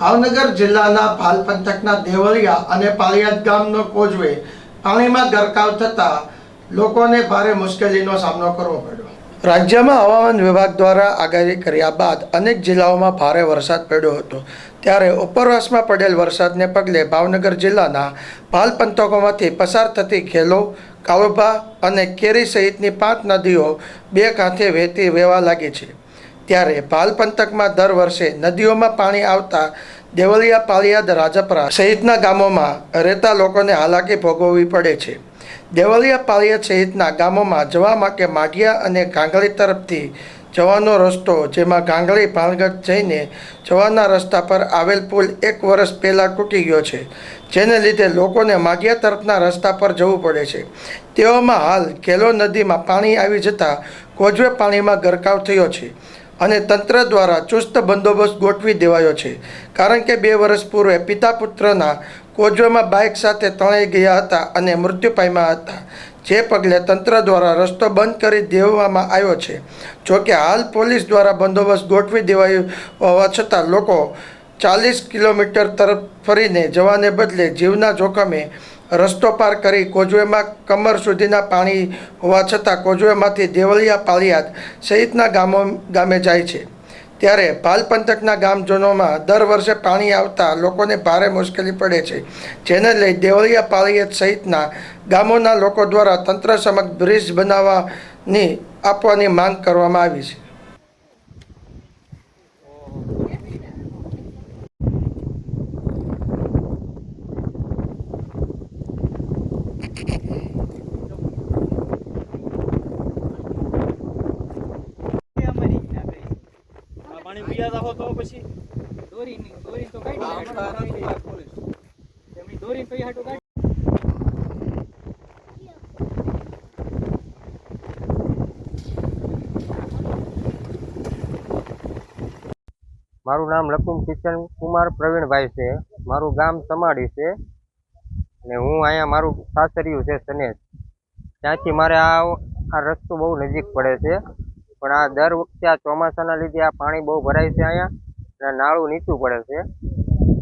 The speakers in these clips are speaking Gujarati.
ભાવનગર જિલ્લાના પાલ પંથકના દેવળિયા અને પાળિયાદ ગામનો કોઝવે પાણીમાં ગરકાવ થતાં લોકોને ભારે મુશ્કેલીનો સામનો કરવો પડ્યો. રાજ્યમાં હવામાન વિભાગ દ્વારા આગાહી કર્યા બાદ અનેક જિલ્લાઓમાં ભારે વરસાદ પડ્યો હતો. ત્યારે ઉપરવાસમાં પડેલ વરસાદને પગલે ભાવનગર જિલ્લાના પાલ પંથકોમાંથી પસાર થતી ખેલો, કાળુભા અને કેરી સહિતની પાંચ નદીઓ બે કાંઠે વહેતી વહેવા લાગી છે. ત્યારે પાલ પંથકમાં દર વર્ષે નદીઓમાં પાણી આવતા દેવલિયા પાળિયાદ રાજપરા સહિતના ગામોમાં રહેતા લોકોને હાલાકી ભોગવવી પડે છે. દેવલિયા પાળિયાદ સહિતના ગામોમાં જવા માટે માઢિયા અને ગાંગળી તરફથી જવાનો રસ્તો, જેમાં ગાંગળી, ભાણગઢ જઈને જવાના રસ્તા પર આવેલ પુલ એક વર્ષ પહેલાં તૂટી ગયો છે, જેને લીધે લોકોને માઢિયા તરફના રસ્તા પર જવું પડે છે. તેઓમાં હાલ ખેલો નદીમાં પાણી આવી જતાં કોજવે પાણીમાં ગરકાવ થયો છે. અને તંત્ર દ્વારા ચુસ્ત બંદોબસ્ત ગોઠવી દેવાયો છે. કારણ કે બે વર્ષ પૂર્વે પિતા પુત્રના કોજોમાં બાઇક સાથે તણાઈ ગયા હતા અને મૃત્યુ પામ્યા હતા, જે પગલે તંત્ર દ્વારા રસ્તો બંધ કરી દેવામાં આવ્યો છે. જોકે હાલ પોલીસ દ્વારા બંદોબસ્ત ગોઠવી દેવાયો હોવા છતાં લોકો ચાલીસ કિલોમીટર તરફ ફરીને જવાને બદલે જીવના જોખમે રસ્તો પાર કરી કોજવેમાં કમર સુધીના પાણી હોવા છતાં કોજવેમાંથી દેવલિયા પાલિયાદ સહિતના ગામો ગામે જાય છે. ત્યારે પાલ પંથકના ગામજનોમાં દર વર્ષે પાણી આવતા લોકોને ભારે મુશ્કેલી પડે છે. જેને લઈ દેવલિયા પાળિયાદ સહિતના ગામોના લોકો દ્વારા તંત્ર સમક્ષ બ્રિજ બનાવવાની આપવાની માંગ કરવામાં આવી છે. આ રાખો તો પછી દોરી દોરી તો કાઢી એમની દોરી કઈ હાટો કાઢી મારું નામ લકુમ કિશન કુમાર પ્રવીણભાઈ છે. મારું ગામ સમાડી છે અને હું અહીંયા મારું સાસરિયું છે સનેજ ત્યાંથી મારે આ આ રસ્તો બહુ નજીક પડે છે. પણ આ દર વખતે આ ચોમાસાના લીધે આ પાણી બહુ ભરાય છે અહીંયા અને નાળું નીચું પડે છે.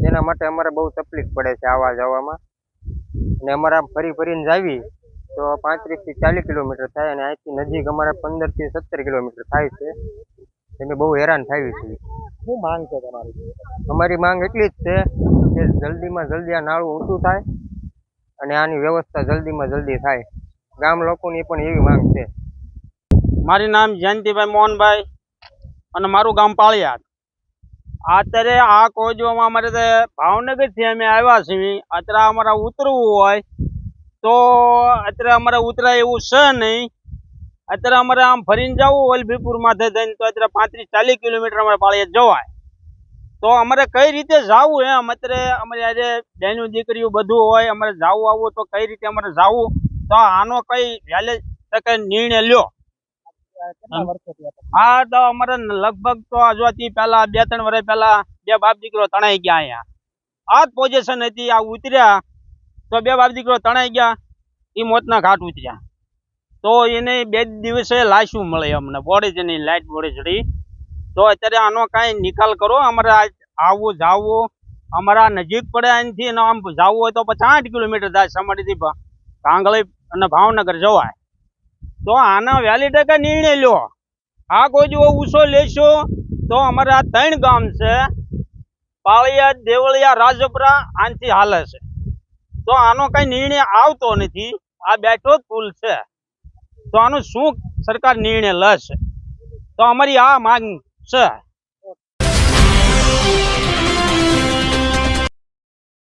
તેના માટે અમારે બહુ તકલીફ પડે છે આવવા જવામાં. અને અમારે આમ ફરી ફરીને જાવી તો પાંત્રીસથી ચાલીસ કિલોમીટર થાય અને અહીંથી નજીક અમારે પંદરથી સત્તર કિલોમીટર થાય છે. એને બહુ હેરાન થાય છે શું માંગ છે તમારી? અમારી માંગ એટલી જ છે કે જલ્દીમાં જલ્દી આ નાળું ઊંચું થાય અને આની વ્યવસ્થા જલ્દીમાં જલ્દી થાય. ગામ લોકોની પણ એવી માંગ છે. મારું નામ જયંતિભાઈ મોહનભાઈ અને મારું ગામ પાળિયાદ. અત્યારે આ કોજવામાં અમારે તે ભાવનગરથી અમે આવ્યા છીએ, અત્યારે અમારે ઉતરવું હોય, તો અત્યારે અમારે ઉતરાય એવું છે નહીં. અત્યારે અમારે આમ ફરીને જવું વલભીપુર માથે થઈને તો અત્યારે પાંત્રીસ ચાલીસ કિલોમીટર અમારે પાળિયાદ જવાય. તો અમારે કઈ રીતે જવું એમ? અત્યારે અમારે આજે બહેનું દીકરીઓ બધું હોય, અમારે જવું આવવું તો કઈ રીતે અમારે જવું? તો આનો કઈ વહેલે તકે નિર્ણય લ્યો. હા તો અમારે લગભગ તો આજવાથી પેલા બે ત્રણ વર્ષ પેલા બે બાપ દીકરો તણાઈ ગયા અહીંયા. આ જ પોઝિશન હતી આ ઉતર્યા તો બે બાપ દીકરો તણાઈ ગયા એ મોતના ઘાટ ઉતર્યા. તો એને બે દિવસે લાશું મળે અમને બોડી જ નહીં લાઇટ બોડી ચડી તો અત્યારે આનો કાંઈ નિકાલ કરો અમારે આવવું જાવું અમારા નજીક પડે અહીંથી આમ જાવું હોય તો પછી આઠ કિલોમીટર થાય સમાડીથી કાંગળી અને ભાવનગર જવાય. તો આના વહેલી ટકા નિર્ણય લો. આ કોઈ જો ઉછો લેશો તો અમારે ત્રણ ગામ છે, પાળિયા, દેવળિયા, રાજપરા, આનથી હાલે છે. તો આનો કઈ નિર્ણય આવતો નથી. આ બેઠો પુલ છે. તો આનો શું સરકાર નિર્ણય લેશે? તો અમારી આ માંગ છે.